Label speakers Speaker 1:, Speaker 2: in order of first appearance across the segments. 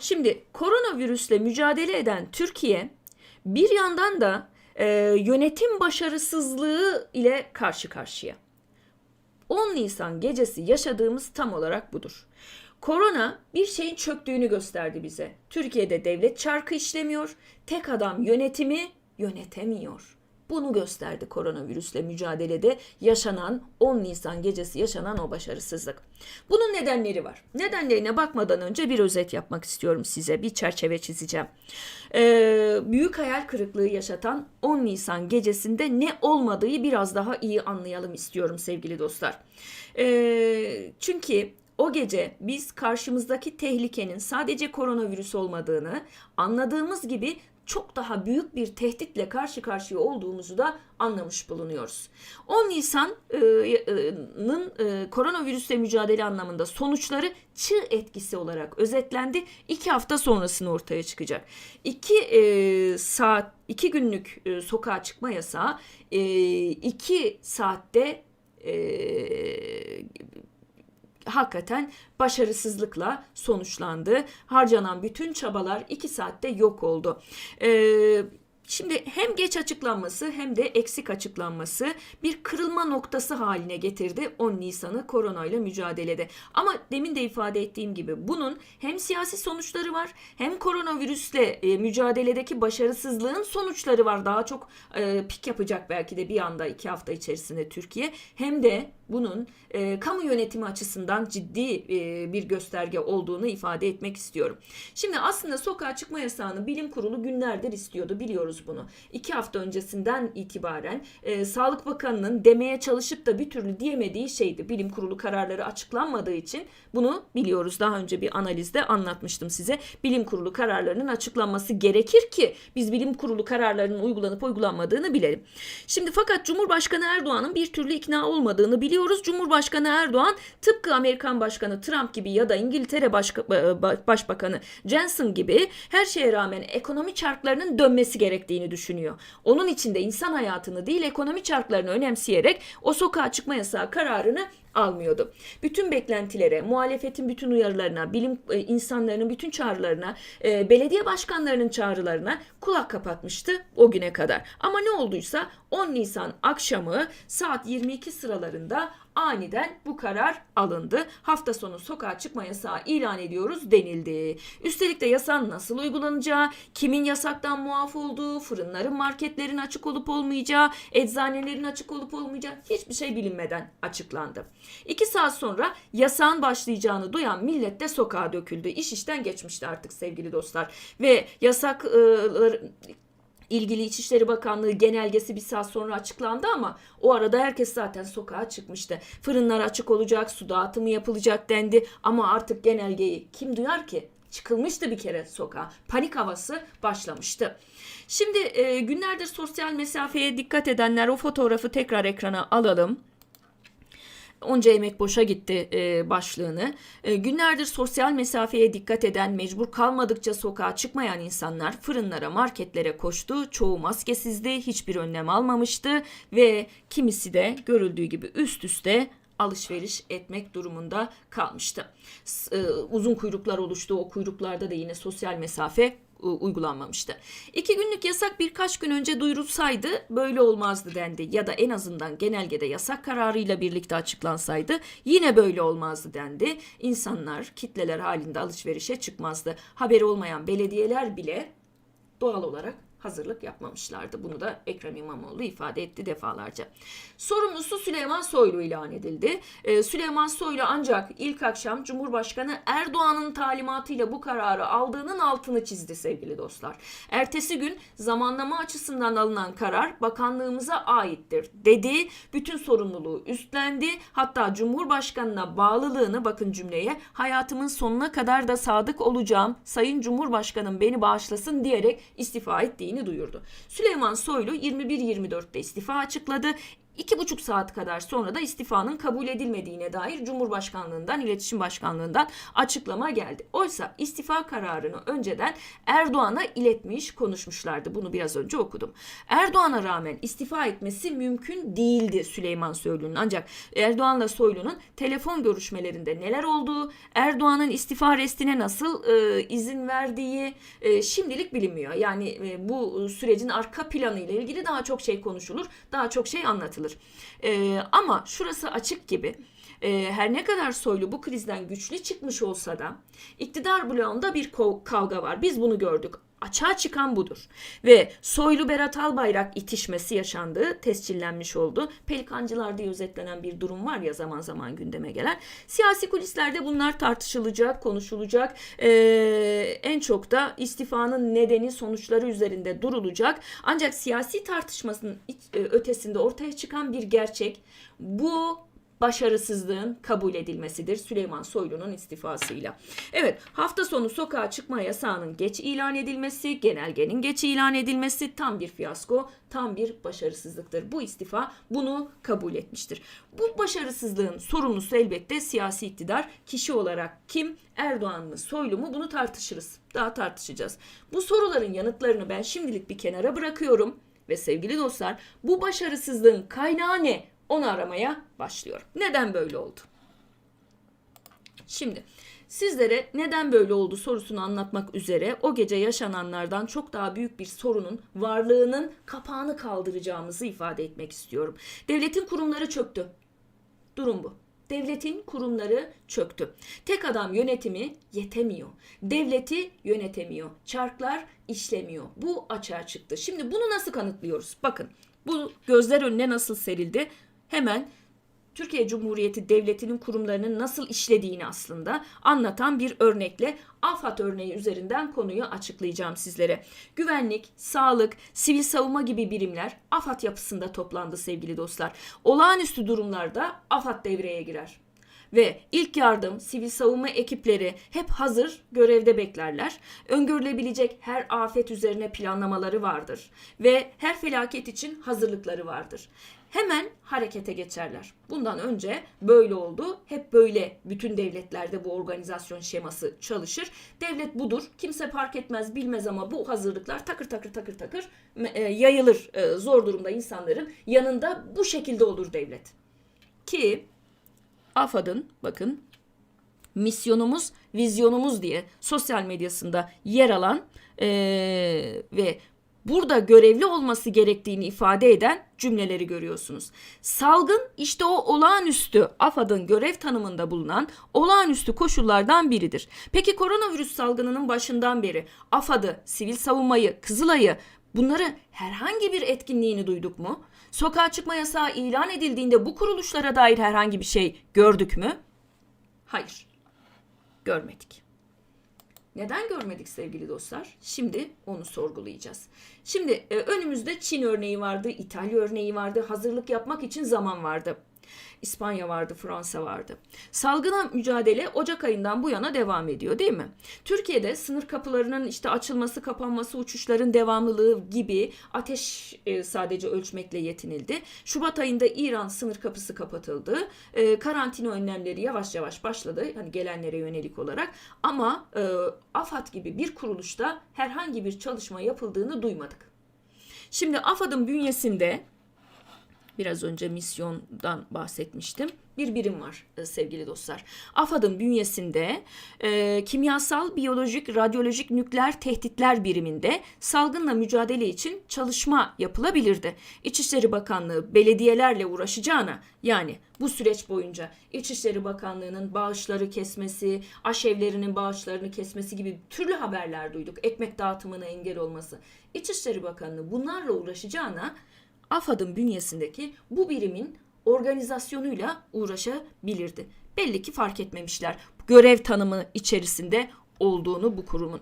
Speaker 1: Şimdi koronavirüsle mücadele eden Türkiye bir yandan da e, yönetim başarısızlığı ile karşı karşıya. 10 Nisan gecesi yaşadığımız tam olarak budur. Korona bir şeyin çöktüğünü gösterdi bize. Türkiye'de devlet çarkı işlemiyor, tek adam yönetimi yönetemiyor. Bunu gösterdi koronavirüsle mücadelede yaşanan 10 Nisan gecesi yaşanan o başarısızlık. Bunun nedenleri var. Nedenlerine bakmadan önce bir özet yapmak istiyorum size. Bir çerçeve çizeceğim. Ee, büyük hayal kırıklığı yaşatan 10 Nisan gecesinde ne olmadığı biraz daha iyi anlayalım istiyorum sevgili dostlar. Ee, çünkü o gece biz karşımızdaki tehlikenin sadece koronavirüs olmadığını anladığımız gibi çok daha büyük bir tehditle karşı karşıya olduğumuzu da anlamış bulunuyoruz. 10 Nisan'ın e, koronavirüsle mücadele anlamında sonuçları çığ etkisi olarak özetlendi. İki hafta sonrasını ortaya çıkacak. İki e, saat, iki günlük e, sokağa çıkma yasağı e, iki saatte e, hakikaten başarısızlıkla sonuçlandı. Harcanan bütün çabalar iki saatte yok oldu. Ee, Şimdi hem geç açıklanması hem de eksik açıklanması bir kırılma noktası haline getirdi 10 Nisan'ı koronayla mücadelede. Ama demin de ifade ettiğim gibi bunun hem siyasi sonuçları var hem koronavirüsle e, mücadeledeki başarısızlığın sonuçları var. Daha çok e, pik yapacak belki de bir anda iki hafta içerisinde Türkiye. Hem de bunun e, kamu yönetimi açısından ciddi e, bir gösterge olduğunu ifade etmek istiyorum. Şimdi aslında sokağa çıkma yasağını bilim kurulu günlerdir istiyordu biliyoruz bunu. İki hafta öncesinden itibaren e, Sağlık Bakanı'nın demeye çalışıp da bir türlü diyemediği şeydi. Bilim kurulu kararları açıklanmadığı için bunu biliyoruz. Daha önce bir analizde anlatmıştım size. Bilim kurulu kararlarının açıklanması gerekir ki biz bilim kurulu kararlarının uygulanıp uygulanmadığını bilelim. Şimdi fakat Cumhurbaşkanı Erdoğan'ın bir türlü ikna olmadığını biliyoruz. Cumhurbaşkanı Erdoğan tıpkı Amerikan Başkanı Trump gibi ya da İngiltere Başka, Başbakanı Johnson gibi her şeye rağmen ekonomi çarklarının dönmesi gerektiğini düşünüyor. Onun için de insan hayatını değil ekonomi çarklarını önemseyerek o sokağa çıkma yasağı kararını almıyordu. Bütün beklentilere, muhalefetin bütün uyarılarına, bilim e, insanlarının bütün çağrılarına, e, belediye başkanlarının çağrılarına kulak kapatmıştı o güne kadar. Ama ne olduysa 10 Nisan akşamı saat 22 sıralarında aniden bu karar alındı. Hafta sonu sokağa çıkma yasağı ilan ediyoruz denildi. Üstelik de yasağın nasıl uygulanacağı, kimin yasaktan muaf olduğu, fırınların, marketlerin açık olup olmayacağı, eczanelerin açık olup olmayacağı hiçbir şey bilinmeden açıklandı. İki saat sonra yasağın başlayacağını duyan millet de sokağa döküldü. İş işten geçmişti artık sevgili dostlar. Ve yasak ıı, ilgili İçişleri Bakanlığı genelgesi bir saat sonra açıklandı ama o arada herkes zaten sokağa çıkmıştı. Fırınlar açık olacak, su dağıtımı yapılacak dendi ama artık genelgeyi kim duyar ki? Çıkılmıştı bir kere sokağa. Panik havası başlamıştı. Şimdi e, günlerdir sosyal mesafeye dikkat edenler o fotoğrafı tekrar ekrana alalım onca emek boşa gitti e, başlığını. E, günlerdir sosyal mesafeye dikkat eden, mecbur kalmadıkça sokağa çıkmayan insanlar fırınlara, marketlere koştu. Çoğu maskesizdi, hiçbir önlem almamıştı ve kimisi de görüldüğü gibi üst üste alışveriş etmek durumunda kalmıştı. E, uzun kuyruklar oluştu. O kuyruklarda da yine sosyal mesafe uygulanmamıştı. İki günlük yasak birkaç gün önce duyurulsaydı böyle olmazdı dendi. Ya da en azından genelgede yasak kararıyla birlikte açıklansaydı yine böyle olmazdı dendi. İnsanlar kitleler halinde alışverişe çıkmazdı. Haberi olmayan belediyeler bile doğal olarak hazırlık yapmamışlardı. Bunu da Ekrem İmamoğlu ifade etti defalarca. Sorumlusu Süleyman Soylu ilan edildi. Ee, Süleyman Soylu ancak ilk akşam Cumhurbaşkanı Erdoğan'ın talimatıyla bu kararı aldığının altını çizdi sevgili dostlar. Ertesi gün zamanlama açısından alınan karar bakanlığımıza aittir dedi. Bütün sorumluluğu üstlendi. Hatta Cumhurbaşkanına bağlılığını bakın cümleye hayatımın sonuna kadar da sadık olacağım. Sayın Cumhurbaşkanım beni bağışlasın diyerek istifa etti ettiğini duyurdu. Süleyman Soylu 21-24'te istifa açıkladı. İki buçuk saat kadar sonra da istifanın kabul edilmediğine dair Cumhurbaşkanlığından, İletişim Başkanlığından açıklama geldi. Oysa istifa kararını önceden Erdoğan'a iletmiş, konuşmuşlardı. Bunu biraz önce okudum. Erdoğan'a rağmen istifa etmesi mümkün değildi Süleyman Soylu'nun. Ancak Erdoğan'la Soylu'nun telefon görüşmelerinde neler olduğu, Erdoğan'ın istifa restine nasıl e, izin verdiği e, şimdilik bilinmiyor. Yani e, bu sürecin arka planı ile ilgili daha çok şey konuşulur, daha çok şey anlatılır. E, ama şurası açık gibi. E, her ne kadar Soylu bu krizden güçlü çıkmış olsa da iktidar bloğunda bir kavga var. Biz bunu gördük. Açığa çıkan budur. Ve Soylu Berat Albayrak itişmesi yaşandığı tescillenmiş oldu. Pelikancılar diye özetlenen bir durum var ya zaman zaman gündeme gelen. Siyasi kulislerde bunlar tartışılacak, konuşulacak. Ee, en çok da istifanın nedeni, sonuçları üzerinde durulacak. Ancak siyasi tartışmasının e, ötesinde ortaya çıkan bir gerçek bu başarısızlığın kabul edilmesidir Süleyman Soylu'nun istifasıyla. Evet hafta sonu sokağa çıkma yasağının geç ilan edilmesi, genelgenin geç ilan edilmesi tam bir fiyasko, tam bir başarısızlıktır. Bu istifa bunu kabul etmiştir. Bu başarısızlığın sorumlusu elbette siyasi iktidar. Kişi olarak kim? Erdoğan mı, Soylu mu? Bunu tartışırız. Daha tartışacağız. Bu soruların yanıtlarını ben şimdilik bir kenara bırakıyorum. Ve sevgili dostlar bu başarısızlığın kaynağı ne? Onu aramaya başlıyorum. Neden böyle oldu? Şimdi sizlere neden böyle oldu sorusunu anlatmak üzere o gece yaşananlardan çok daha büyük bir sorunun varlığının kapağını kaldıracağımızı ifade etmek istiyorum. Devletin kurumları çöktü. Durum bu. Devletin kurumları çöktü. Tek adam yönetimi yetemiyor. Devleti yönetemiyor. Çarklar işlemiyor. Bu açığa çıktı. Şimdi bunu nasıl kanıtlıyoruz? Bakın bu gözler önüne nasıl serildi? Hemen Türkiye Cumhuriyeti Devleti'nin kurumlarının nasıl işlediğini aslında anlatan bir örnekle AFAD örneği üzerinden konuyu açıklayacağım sizlere. Güvenlik, sağlık, sivil savunma gibi birimler AFAD yapısında toplandı sevgili dostlar. Olağanüstü durumlarda AFAD devreye girer ve ilk yardım, sivil savunma ekipleri hep hazır görevde beklerler. Öngörülebilecek her afet üzerine planlamaları vardır ve her felaket için hazırlıkları vardır. Hemen harekete geçerler. Bundan önce böyle oldu. Hep böyle bütün devletlerde bu organizasyon şeması çalışır. Devlet budur. Kimse fark etmez, bilmez ama bu hazırlıklar takır takır takır takır e, yayılır e, zor durumda insanların yanında bu şekilde olur devlet. Ki AFAD'ın bakın misyonumuz, vizyonumuz diye sosyal medyasında yer alan eee, ve burada görevli olması gerektiğini ifade eden cümleleri görüyorsunuz. Salgın işte o olağanüstü AFAD'ın görev tanımında bulunan olağanüstü koşullardan biridir. Peki koronavirüs salgınının başından beri AFAD'ı, sivil savunmayı, Kızılay'ı bunları herhangi bir etkinliğini duyduk mu? Sokağa çıkma yasağı ilan edildiğinde bu kuruluşlara dair herhangi bir şey gördük mü? Hayır. Görmedik. Neden görmedik sevgili dostlar? Şimdi onu sorgulayacağız. Şimdi e, önümüzde Çin örneği vardı, İtalya örneği vardı. Hazırlık yapmak için zaman vardı. İspanya vardı, Fransa vardı. Salgına mücadele Ocak ayından bu yana devam ediyor değil mi? Türkiye'de sınır kapılarının işte açılması, kapanması, uçuşların devamlılığı gibi ateş e, sadece ölçmekle yetinildi. Şubat ayında İran sınır kapısı kapatıldı. E, karantina önlemleri yavaş yavaş başladı. Hani gelenlere yönelik olarak. Ama e, AFAD gibi bir kuruluşta herhangi bir çalışma yapıldığını duymadık. Şimdi AFAD'ın bünyesinde Biraz önce misyondan bahsetmiştim. Bir birim var e, sevgili dostlar. AFAD'ın bünyesinde e, kimyasal, biyolojik, radyolojik, nükleer tehditler biriminde salgınla mücadele için çalışma yapılabilirdi. İçişleri Bakanlığı belediyelerle uğraşacağına yani bu süreç boyunca İçişleri Bakanlığı'nın bağışları kesmesi, aşevlerinin bağışlarını kesmesi gibi türlü haberler duyduk. Ekmek dağıtımına engel olması. İçişleri Bakanlığı bunlarla uğraşacağına AFAD'ın bünyesindeki bu birimin organizasyonuyla uğraşabilirdi. Belli ki fark etmemişler. Görev tanımı içerisinde olduğunu bu kurumun.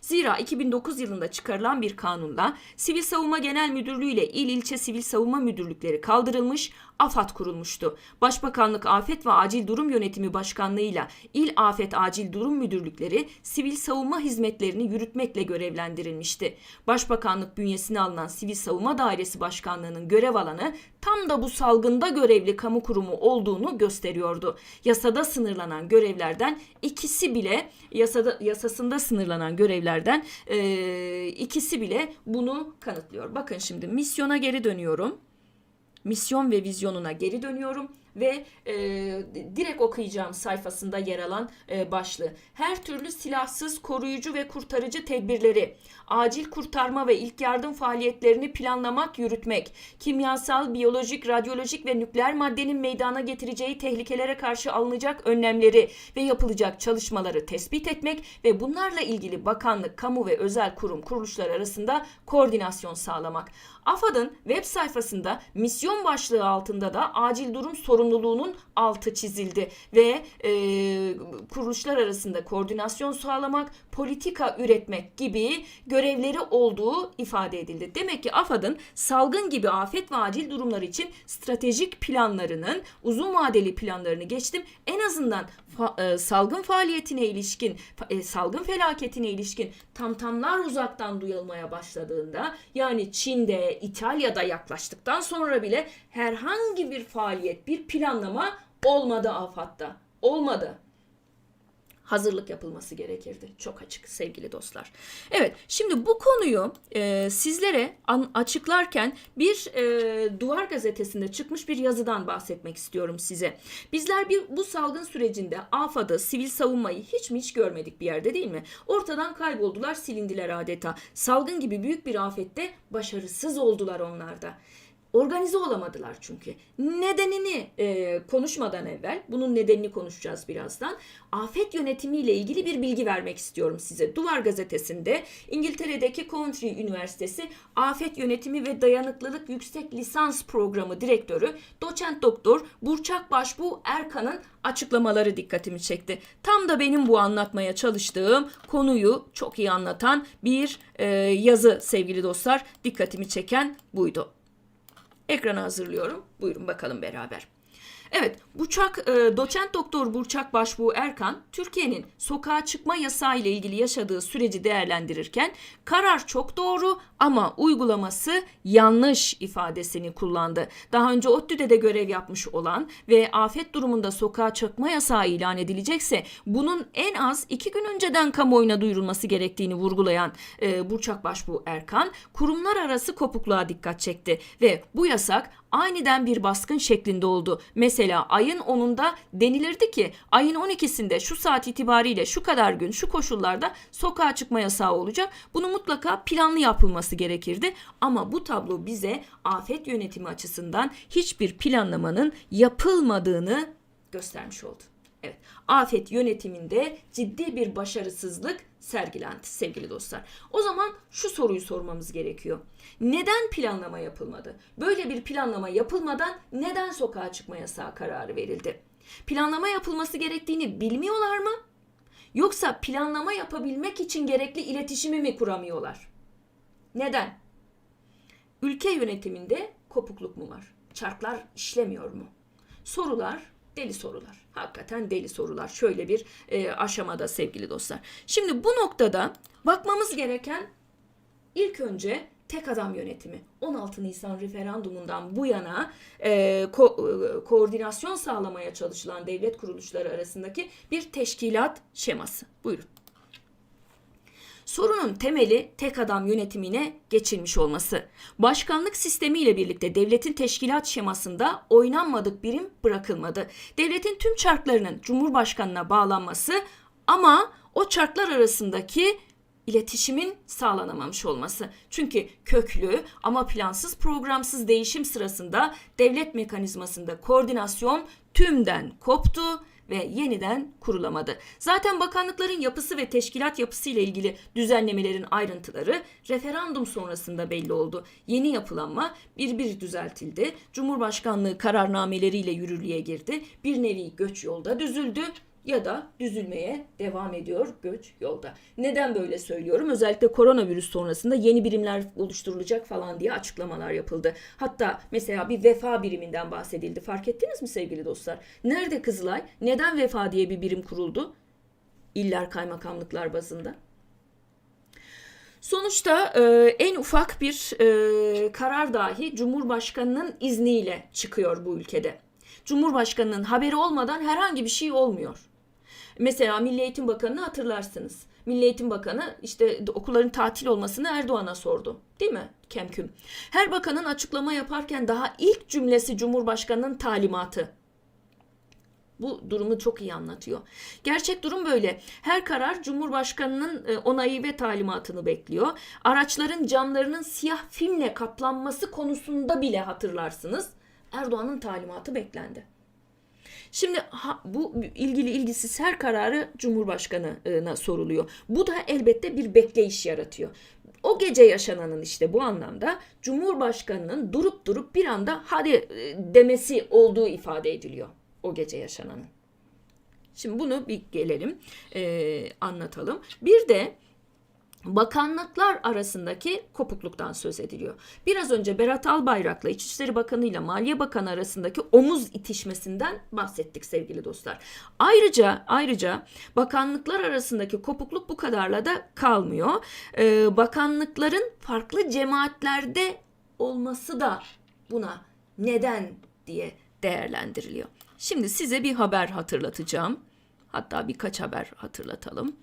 Speaker 1: Zira 2009 yılında çıkarılan bir kanunla Sivil Savunma Genel Müdürlüğü ile il ilçe sivil savunma müdürlükleri kaldırılmış, AFAD kurulmuştu. Başbakanlık Afet ve Acil Durum Yönetimi Başkanlığı'yla İl Afet Acil Durum Müdürlükleri sivil savunma hizmetlerini yürütmekle görevlendirilmişti. Başbakanlık bünyesine alınan Sivil Savunma Dairesi Başkanlığı'nın görev alanı tam da bu salgında görevli kamu kurumu olduğunu gösteriyordu. Yasada sınırlanan görevlerden ikisi bile yasada yasasında sınırlanan görevlerden e, ikisi bile bunu kanıtlıyor. Bakın şimdi misyona geri dönüyorum misyon ve vizyonuna geri dönüyorum ve e, direkt okuyacağım sayfasında yer alan e, başlığı. Her türlü silahsız, koruyucu ve kurtarıcı tedbirleri, acil kurtarma ve ilk yardım faaliyetlerini planlamak, yürütmek, kimyasal, biyolojik, radyolojik ve nükleer maddenin meydana getireceği tehlikelere karşı alınacak önlemleri ve yapılacak çalışmaları tespit etmek ve bunlarla ilgili bakanlık, kamu ve özel kurum kuruluşlar arasında koordinasyon sağlamak. AFAD'ın web sayfasında misyon başlığı altında da acil durum sorumluluğunun altı çizildi ve e, kuruluşlar arasında koordinasyon sağlamak, politika üretmek gibi görevleri olduğu ifade edildi. Demek ki AFAD'ın salgın gibi afet ve acil durumlar için stratejik planlarının uzun vadeli planlarını geçtim. En azından fa- e, salgın faaliyetine ilişkin, e, salgın felaketine ilişkin tamtamlar uzaktan duyulmaya başladığında yani Çin'de, İtalya'da yaklaştıktan sonra bile herhangi bir faaliyet, bir planlama olmadı AFAD'da. Olmadı hazırlık yapılması gerekirdi. Çok açık sevgili dostlar. Evet şimdi bu konuyu e, sizlere an, açıklarken bir e, Duvar Gazetesi'nde çıkmış bir yazıdan bahsetmek istiyorum size. Bizler bir bu salgın sürecinde AFAD'ı, sivil savunmayı hiç mi hiç görmedik bir yerde değil mi? Ortadan kayboldular, silindiler adeta. Salgın gibi büyük bir afette başarısız oldular onlar da. Organize olamadılar çünkü. Nedenini e, konuşmadan evvel, bunun nedenini konuşacağız birazdan. Afet yönetimiyle ilgili bir bilgi vermek istiyorum size. Duvar gazetesinde İngiltere'deki Coventry Üniversitesi Afet Yönetimi ve Dayanıklılık Yüksek Lisans Programı Direktörü Doçent Doktor Burçak Başbuğ Erkan'ın açıklamaları dikkatimi çekti. Tam da benim bu anlatmaya çalıştığım konuyu çok iyi anlatan bir e, yazı sevgili dostlar. Dikkatimi çeken buydu. Ekrana hazırlıyorum. Buyurun bakalım beraber. Evet, Burçak, e, doçent doktor Burçak Başbuğ Erkan, Türkiye'nin sokağa çıkma yasağı ile ilgili yaşadığı süreci değerlendirirken karar çok doğru ama uygulaması yanlış ifadesini kullandı. Daha önce ODTÜ'de de görev yapmış olan ve afet durumunda sokağa çıkma yasağı ilan edilecekse bunun en az iki gün önceden kamuoyuna duyurulması gerektiğini vurgulayan e, Burçak Başbuğ Erkan, kurumlar arası kopukluğa dikkat çekti ve bu yasak aniden bir baskın şeklinde oldu. Mesela ayın 10'unda denilirdi ki ayın 12'sinde şu saat itibariyle şu kadar gün şu koşullarda sokağa çıkma yasağı olacak. Bunu mutlaka planlı yapılması gerekirdi. Ama bu tablo bize afet yönetimi açısından hiçbir planlamanın yapılmadığını göstermiş oldu. Evet, afet yönetiminde ciddi bir başarısızlık sergilendi sevgili dostlar. O zaman şu soruyu sormamız gerekiyor. Neden planlama yapılmadı? Böyle bir planlama yapılmadan neden sokağa çıkma yasağı kararı verildi? Planlama yapılması gerektiğini bilmiyorlar mı? Yoksa planlama yapabilmek için gerekli iletişimi mi kuramıyorlar? Neden? Ülke yönetiminde kopukluk mu var? Çarklar işlemiyor mu? Sorular deli sorular. Hakikaten deli sorular. Şöyle bir e, aşamada sevgili dostlar. Şimdi bu noktada bakmamız gereken ilk önce tek adam yönetimi. 16 Nisan referandumundan bu yana e, ko- e, koordinasyon sağlamaya çalışılan devlet kuruluşları arasındaki bir teşkilat şeması. Buyurun. Sorunun temeli tek adam yönetimine geçilmiş olması. Başkanlık sistemiyle birlikte devletin teşkilat şemasında oynanmadık birim bırakılmadı. Devletin tüm çarklarının Cumhurbaşkanına bağlanması ama o çarklar arasındaki iletişimin sağlanamamış olması. Çünkü köklü ama plansız programsız değişim sırasında devlet mekanizmasında koordinasyon tümden koptu ve yeniden kurulamadı. Zaten bakanlıkların yapısı ve teşkilat yapısı ile ilgili düzenlemelerin ayrıntıları referandum sonrasında belli oldu. Yeni yapılanma bir bir düzeltildi. Cumhurbaşkanlığı kararnameleriyle yürürlüğe girdi. Bir nevi göç yolda düzüldü ya da düzülmeye devam ediyor göç yolda. Neden böyle söylüyorum? Özellikle koronavirüs sonrasında yeni birimler oluşturulacak falan diye açıklamalar yapıldı. Hatta mesela bir vefa biriminden bahsedildi. Fark ettiniz mi sevgili dostlar? Nerede Kızılay? Neden vefa diye bir birim kuruldu? İller kaymakamlıklar bazında. Sonuçta e, en ufak bir e, karar dahi Cumhurbaşkanının izniyle çıkıyor bu ülkede. Cumhurbaşkanının haberi olmadan herhangi bir şey olmuyor. Mesela Milli Eğitim Bakanı'nı hatırlarsınız. Milli Eğitim Bakanı işte okulların tatil olmasını Erdoğan'a sordu. Değil mi? Kemküm. Her bakanın açıklama yaparken daha ilk cümlesi Cumhurbaşkanının talimatı. Bu durumu çok iyi anlatıyor. Gerçek durum böyle. Her karar Cumhurbaşkanının e, onayı ve talimatını bekliyor. Araçların camlarının siyah filmle kaplanması konusunda bile hatırlarsınız. Erdoğan'ın talimatı beklendi. Şimdi ha, bu ilgili ilgisiz her kararı Cumhurbaşkanı'na soruluyor. Bu da elbette bir bekleyiş yaratıyor. O gece yaşananın işte bu anlamda Cumhurbaşkanı'nın durup durup bir anda hadi e, demesi olduğu ifade ediliyor o gece yaşananın. Şimdi bunu bir gelelim e, anlatalım. Bir de bakanlıklar arasındaki kopukluktan söz ediliyor. Biraz önce Berat Albayrak'la İçişleri Bakanı ile Maliye Bakanı arasındaki omuz itişmesinden bahsettik sevgili dostlar. Ayrıca ayrıca bakanlıklar arasındaki kopukluk bu kadarla da kalmıyor. Ee, bakanlıkların farklı cemaatlerde olması da buna neden diye değerlendiriliyor. Şimdi size bir haber hatırlatacağım. Hatta birkaç haber hatırlatalım.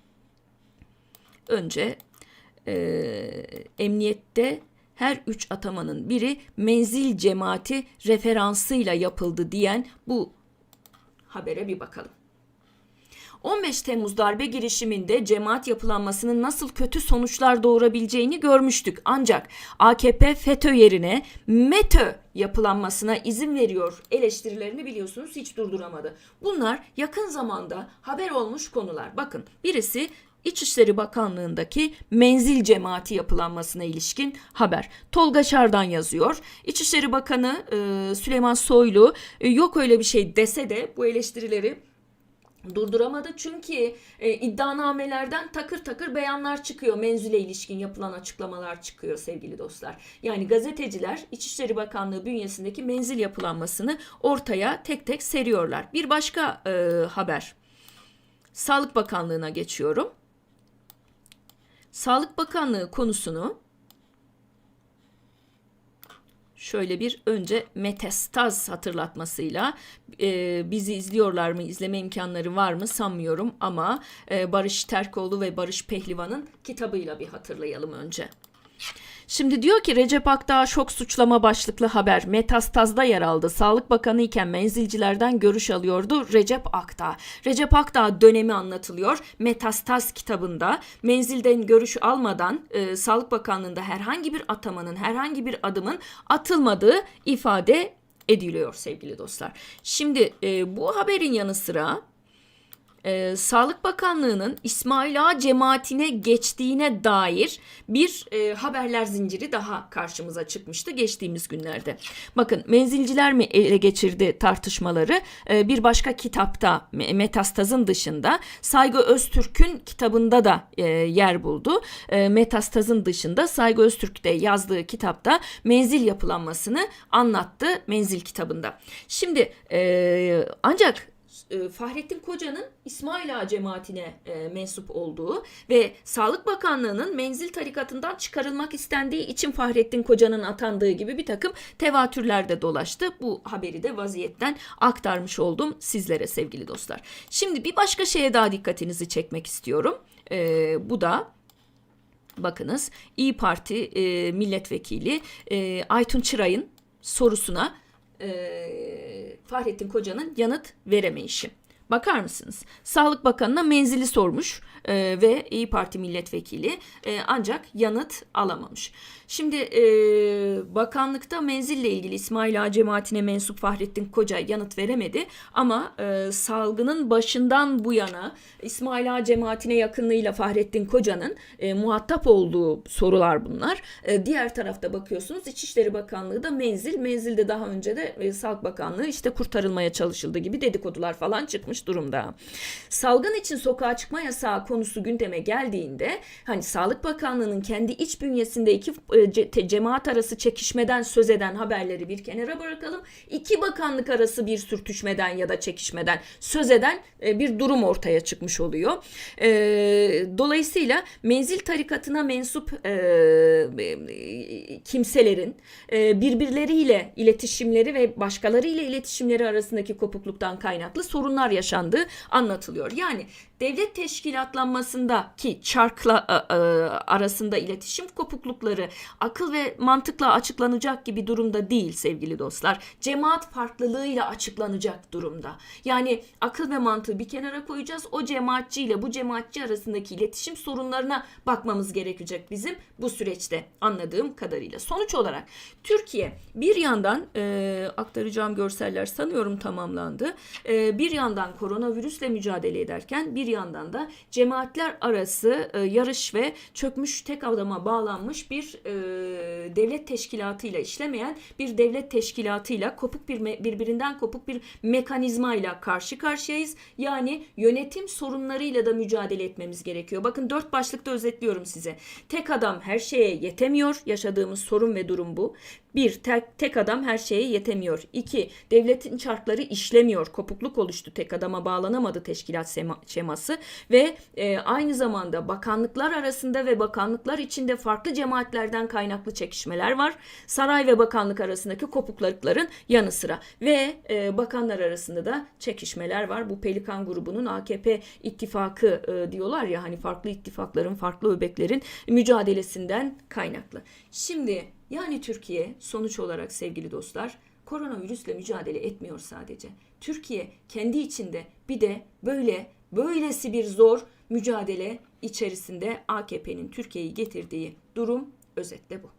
Speaker 1: Önce e, emniyette her üç atamanın biri menzil cemaati referansıyla yapıldı diyen bu habere bir bakalım. 15 Temmuz darbe girişiminde cemaat yapılanmasının nasıl kötü sonuçlar doğurabileceğini görmüştük. Ancak AKP FETÖ yerine METÖ yapılanmasına izin veriyor eleştirilerini biliyorsunuz hiç durduramadı. Bunlar yakın zamanda haber olmuş konular. Bakın birisi İçişleri Bakanlığı'ndaki menzil cemaati yapılanmasına ilişkin haber. Tolga Çardan yazıyor. İçişleri Bakanı e, Süleyman Soylu e, yok öyle bir şey dese de bu eleştirileri durduramadı çünkü e, iddianamelerden takır takır beyanlar çıkıyor. Menzile ilişkin yapılan açıklamalar çıkıyor sevgili dostlar. Yani gazeteciler İçişleri Bakanlığı bünyesindeki menzil yapılanmasını ortaya tek tek seriyorlar. Bir başka e, haber. Sağlık Bakanlığı'na geçiyorum. Sağlık Bakanlığı konusunu şöyle bir önce metastaz hatırlatmasıyla e, bizi izliyorlar mı izleme imkanları var mı sanmıyorum ama e, Barış Terkoğlu ve Barış Pehlivan'ın kitabıyla bir hatırlayalım önce. Şimdi diyor ki Recep Akdağ şok suçlama başlıklı haber metastazda yer aldı. Sağlık Bakanı iken menzilcilerden görüş alıyordu Recep Akdağ. Recep Akdağ dönemi anlatılıyor metastaz kitabında. Menzilden görüş almadan e, Sağlık Bakanlığı'nda herhangi bir atamanın herhangi bir adımın atılmadığı ifade ediliyor sevgili dostlar. Şimdi e, bu haberin yanı sıra e, Sağlık Bakanlığı'nın İsmail Ağa cemaatine geçtiğine dair bir e, haberler zinciri daha karşımıza çıkmıştı geçtiğimiz günlerde. Bakın menzilciler mi ele geçirdi tartışmaları e, bir başka kitapta Metastaz'ın dışında Saygı Öztürk'ün kitabında da e, yer buldu. E, Metastaz'ın dışında Saygı Öztürk'te yazdığı kitapta menzil yapılanmasını anlattı menzil kitabında. Şimdi e, ancak Fahrettin Koca'nın İsmail Ağa cemaatine e, mensup olduğu ve Sağlık Bakanlığı'nın menzil tarikatından çıkarılmak istendiği için Fahrettin Koca'nın atandığı gibi bir takım tevatürler de dolaştı. Bu haberi de vaziyetten aktarmış oldum sizlere sevgili dostlar. Şimdi bir başka şeye daha dikkatinizi çekmek istiyorum. E, bu da bakınız İyi Parti e, milletvekili e, Aytun Çıray'ın sorusuna e, Fahrettin Koca'nın yanıt veremeyişi. Bakar mısınız? Sağlık Bakanı'na menzili sormuş e, ve İyi Parti milletvekili e, ancak yanıt alamamış. Şimdi e, bakanlıkta menzille ilgili İsmail Ağa cemaatine mensup Fahrettin Koca yanıt veremedi ama e, salgının başından bu yana İsmail Ağa cemaatine yakınlığıyla Fahrettin Koca'nın e, muhatap olduğu sorular bunlar. E, diğer tarafta bakıyorsunuz İçişleri Bakanlığı da menzil, menzilde daha önce de e, Sağlık Bakanlığı işte kurtarılmaya çalışıldı gibi dedikodular falan çıkmış başlamış durumda. Salgın için sokağa çıkma yasağı konusu gündeme geldiğinde hani Sağlık Bakanlığı'nın kendi iç bünyesinde iki e, cemaat arası çekişmeden söz eden haberleri bir kenara bırakalım. İki bakanlık arası bir sürtüşmeden ya da çekişmeden söz eden e, bir durum ortaya çıkmış oluyor. E, dolayısıyla menzil tarikatına mensup e, kimselerin birbirleriyle iletişimleri ve başkalarıyla iletişimleri arasındaki kopukluktan kaynaklı sorunlar yaşandığı anlatılıyor. Yani devlet teşkilatlanmasında ki çarkla e, e, arasında iletişim kopuklukları akıl ve mantıkla açıklanacak gibi durumda değil sevgili dostlar. Cemaat farklılığıyla açıklanacak durumda. Yani akıl ve mantığı bir kenara koyacağız. O cemaatçi ile bu cemaatçi arasındaki iletişim sorunlarına bakmamız gerekecek bizim bu süreçte anladığım kadarıyla. Sonuç olarak Türkiye bir yandan e, aktaracağım görseller sanıyorum tamamlandı. E, bir yandan koronavirüsle mücadele ederken bir yandan da cemaatler arası e, yarış ve çökmüş tek adama bağlanmış bir e, devlet teşkilatıyla işlemeyen bir devlet teşkilatıyla kopuk bir birbirinden kopuk bir mekanizmayla karşı karşıyayız. Yani yönetim sorunlarıyla da mücadele etmemiz gerekiyor. Bakın dört başlıkta özetliyorum size. Tek adam her şeye yetemiyor. Yaşadığımız sorun ve durum bu. Bir, tek, tek adam her şeye yetemiyor. İki, devletin çarkları işlemiyor. Kopukluk oluştu. Tek adama bağlanamadı teşkilat sema- şeması. Ve e, aynı zamanda bakanlıklar arasında ve bakanlıklar içinde farklı cemaatlerden kaynaklı çekişmeler var. Saray ve bakanlık arasındaki kopuklukların yanı sıra. Ve e, bakanlar arasında da çekişmeler var. Bu Pelikan grubunun AKP ittifakı e, diyorlar ya hani farklı ittifakların, farklı öbeklerin mücadelesinden kaynaklı. Şimdi yani Türkiye sonuç olarak sevgili dostlar koronavirüsle mücadele etmiyor sadece. Türkiye kendi içinde bir de böyle böylesi bir zor mücadele içerisinde AKP'nin Türkiye'yi getirdiği durum özetle bu.